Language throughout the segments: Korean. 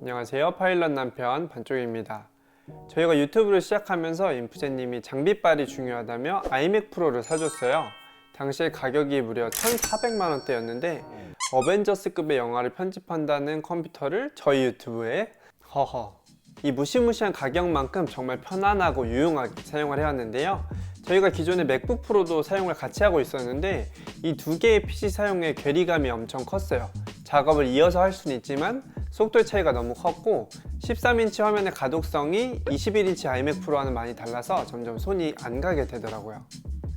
안녕하세요. 파일럿 남편 반쪽입니다. 저희가 유튜브를 시작하면서 인프제님이 장비빨이 중요하다며 아이맥 프로를 사줬어요. 당시에 가격이 무려 1,400만 원대였는데 어벤져스급의 영화를 편집한다는 컴퓨터를 저희 유튜브에 허허 이 무시무시한 가격만큼 정말 편안하고 유용하게 사용을 해왔는데요. 저희가 기존에 맥북 프로도 사용을 같이 하고 있었는데 이 두 개의 PC 사용의 괴리감이 엄청 컸어요. 작업을 이어서 할 수는 있지만 속도의 차이가 너무 컸고 13인치 화면의 가독성이 21인치 아이맥 프로와는 많이 달라서 점점 손이 안 가게 되더라고요.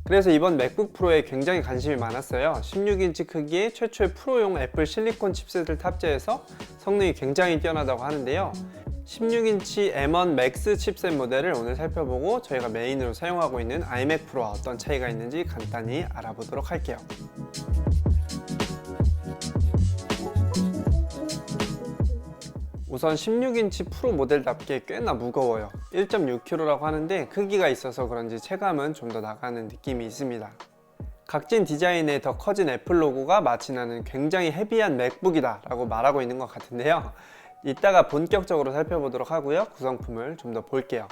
그래서 이번 맥북 프로에 굉장히 관심이 많았어요. 16인치 크기의 최초의 프로용 애플 실리콘 칩셋을 탑재해서 성능이 굉장히 뛰어나다고 하는데요. 16인치 M1 맥스 칩셋 모델을 오늘 살펴보고 저희가 메인으로 사용하고 있는 iMac 프로와 어떤 차이가 있는지 간단히 알아보도록 할게요. 우선 16인치 프로 모델답게 꽤나 무거워요. 1.6kg라고 하는데 크기가 있어서 그런지 체감은 좀 더 나가는 느낌이 있습니다. 각진 디자인에 더 커진 애플 로고가 마치 나는 굉장히 헤비한 맥북이다 라고 말하고 있는 것 같은데요. 이따가 본격적으로 살펴보도록 하고요. 구성품을 좀 더 볼게요.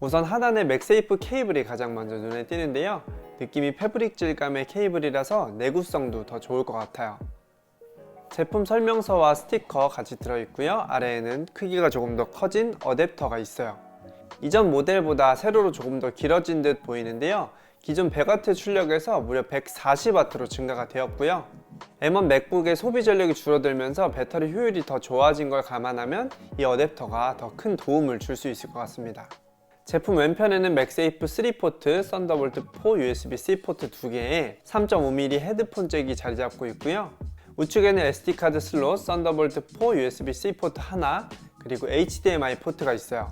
우선 하단에 맥세이프 케이블이 가장 먼저 눈에 띄는데요. 느낌이 패브릭 질감의 케이블이라서 내구성도 더 좋을 것 같아요. 제품 설명서와 스티커 같이 들어있고요. 아래에는 크기가 조금 더 커진 어댑터가 있어요. 이전 모델보다 세로로 조금 더 길어진 듯 보이는데요. 기존 100W 출력에서 무려 140W로 증가가 되었고요. M1 맥북의 소비 전력이 줄어들면서 배터리 효율이 더 좋아진 걸 감안하면 이 어댑터가 더 큰 도움을 줄 수 있을 것 같습니다. 제품 왼편에는 맥세이프 3포트, 썬더볼트 4 USB-C 포트 2개에 3.5mm 헤드폰 잭이 자리 잡고 있고요. 우측에는 SD카드 슬롯, 썬더볼트 4 USB-C 포트 하나, 그리고 HDMI 포트가 있어요.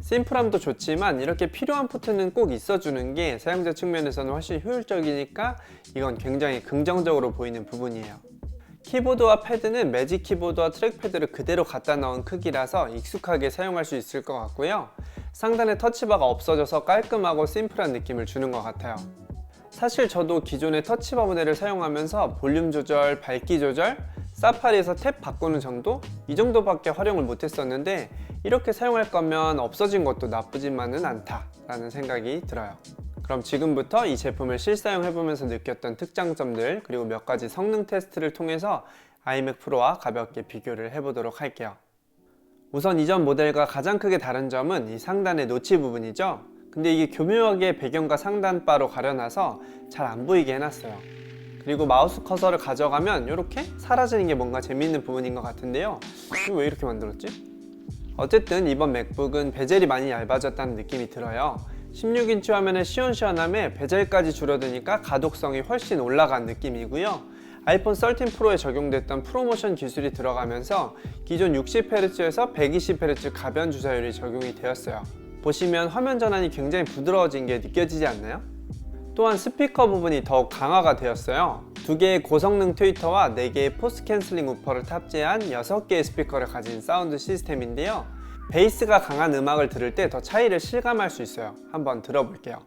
심플함도 좋지만 이렇게 필요한 포트는 꼭 있어주는 게 사용자 측면에서는 훨씬 효율적이니까 이건 굉장히 긍정적으로 보이는 부분이에요. 키보드와 패드는 매직 키보드와 트랙패드를 그대로 갖다 넣은 크기라서 익숙하게 사용할 수 있을 것 같고요. 상단에 터치바가 없어져서 깔끔하고 심플한 느낌을 주는 것 같아요. 사실 저도 기존의 터치바 모델을 사용하면서 볼륨 조절, 밝기 조절, 사파리에서 탭 바꾸는 정도? 이 정도밖에 활용을 못했었는데 이렇게 사용할 거면 없어진 것도 나쁘지만은 않다라는 생각이 들어요. 그럼 지금부터 이 제품을 실사용해보면서 느꼈던 특장점들 그리고 몇 가지 성능 테스트를 통해서 iMac Pro와 가볍게 비교를 해보도록 할게요. 우선 이전 모델과 가장 크게 다른 점은 이 상단의 노치 부분이죠. 근데 이게 교묘하게 배경과 상단 바로 가려놔서 잘 안 보이게 해놨어요. 그리고 마우스 커서를 가져가면 이렇게 사라지는 게 뭔가 재밌는 부분인 것 같은데요. 왜 이렇게 만들었지? 어쨌든 이번 맥북은 베젤이 많이 얇아졌다는 느낌이 들어요. 16인치 화면에 시원시원함에 베젤까지 줄어드니까 가독성이 훨씬 올라간 느낌이고요. 아이폰 13 프로에 적용됐던 프로모션 기술이 들어가면서 기존 60Hz에서 120Hz 가변 주사율이 적용이 되었어요. 보시면 화면 전환이 굉장히 부드러워진 게 느껴지지 않나요? 또한 스피커 부분이 더욱 강화가 되었어요. 두 개의 고성능 트위터와 네 개의 포스 캔슬링 우퍼를 탑재한 6개의 스피커를 가진 사운드 시스템인데요. 베이스가 강한 음악을 들을 때 더 차이를 실감할 수 있어요. 한번 들어볼게요.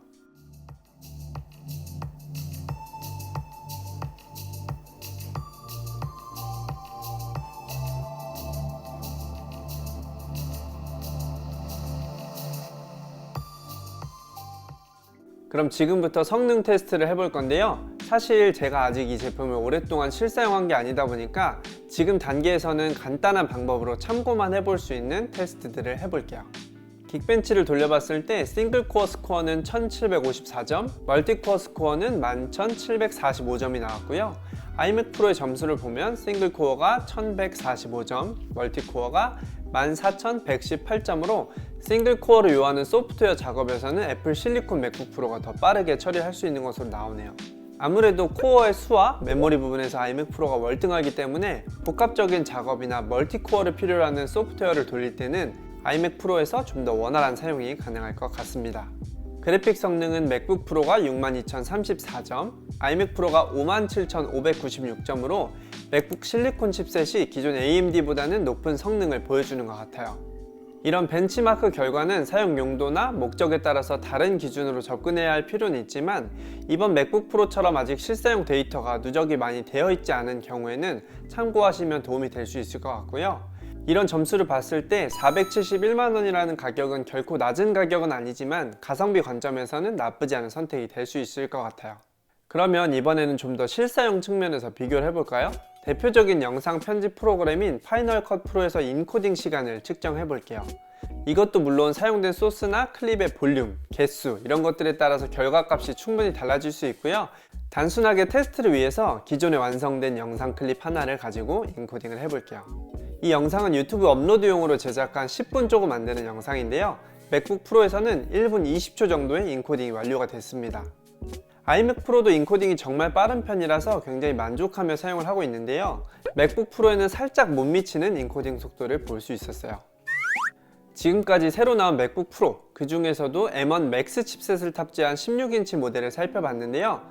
그럼 지금부터 성능 테스트를 해볼 건데요. 사실 제가 아직 이 제품을 오랫동안 실사용한 게 아니다 보니까 지금 단계에서는 간단한 방법으로 참고만 해볼 수 있는 테스트들을 해볼게요. 긱벤치를 돌려봤을 때 싱글 코어 스코어는 1754점, 멀티 코어 스코어는 11745점이 나왔고요. iMac 프로의 점수를 보면 싱글 코어가 1145점, 멀티 코어가 14118점으로 싱글 코어를 요하는 소프트웨어 작업에서는 애플 실리콘 맥북 프로가 더 빠르게 처리할 수 있는 것으로 나오네요. 아무래도 코어의 수와 메모리 부분에서 iMac 프로가 월등하기 때문에 복합적인 작업이나 멀티 코어를 필요로 하는 소프트웨어를 돌릴 때는 iMac 프로에서 좀 더 원활한 사용이 가능할 것 같습니다. 그래픽 성능은 맥북 프로가 62,034점, iMac 프로가 57,596점으로 맥북 실리콘 칩셋이 기존 AMD보다는 높은 성능을 보여주는 것 같아요. 이런 벤치마크 결과는 사용 용도나 목적에 따라서 다른 기준으로 접근해야 할 필요는 있지만 이번 맥북 프로처럼 아직 실사용 데이터가 누적이 많이 되어 있지 않은 경우에는 참고하시면 도움이 될 수 있을 것 같고요. 이런 점수를 봤을 때 471만 원이라는 가격은 결코 낮은 가격은 아니지만 가성비 관점에서는 나쁘지 않은 선택이 될 수 있을 것 같아요. 그러면 이번에는 좀 더 실사용 측면에서 비교를 해볼까요? 대표적인 영상 편집 프로그램인 파이널 컷 프로에서 인코딩 시간을 측정해 볼게요. 이것도 물론 사용된 소스나 클립의 볼륨, 개수 이런 것들에 따라서 결과값이 충분히 달라질 수 있고요. 단순하게 테스트를 위해서 기존에 완성된 영상 클립 하나를 가지고 인코딩을 해볼게요. 이 영상은 유튜브 업로드용으로 제작한 10분 조금 안 되는 영상인데요. 맥북 프로에서는 1분 20초 정도의 인코딩이 완료가 됐습니다. 아이맥 프로도 인코딩이 정말 빠른 편이라서 굉장히 만족하며 사용을 하고 있는데요. 맥북 프로에는 살짝 못 미치는 인코딩 속도를 볼 수 있었어요. 지금까지 새로 나온 맥북 프로, 그 중에서도 M1 맥스 칩셋을 탑재한 16인치 모델을 살펴봤는데요.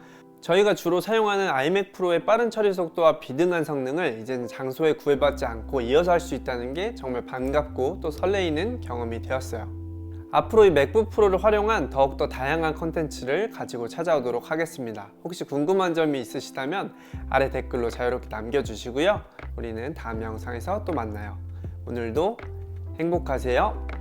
저희가 주로 사용하는 아이맥 프로의 빠른 처리 속도와 비등한 성능을 이제는 장소에 구애받지 않고 이어서 할 수 있다는 게 정말 반갑고 또 설레이는 경험이 되었어요. 앞으로 이 맥북 프로를 활용한 더욱더 다양한 컨텐츠를 가지고 찾아오도록 하겠습니다. 혹시 궁금한 점이 있으시다면 아래 댓글로 자유롭게 남겨주시고요. 우리는 다음 영상에서 또 만나요. 오늘도 행복하세요.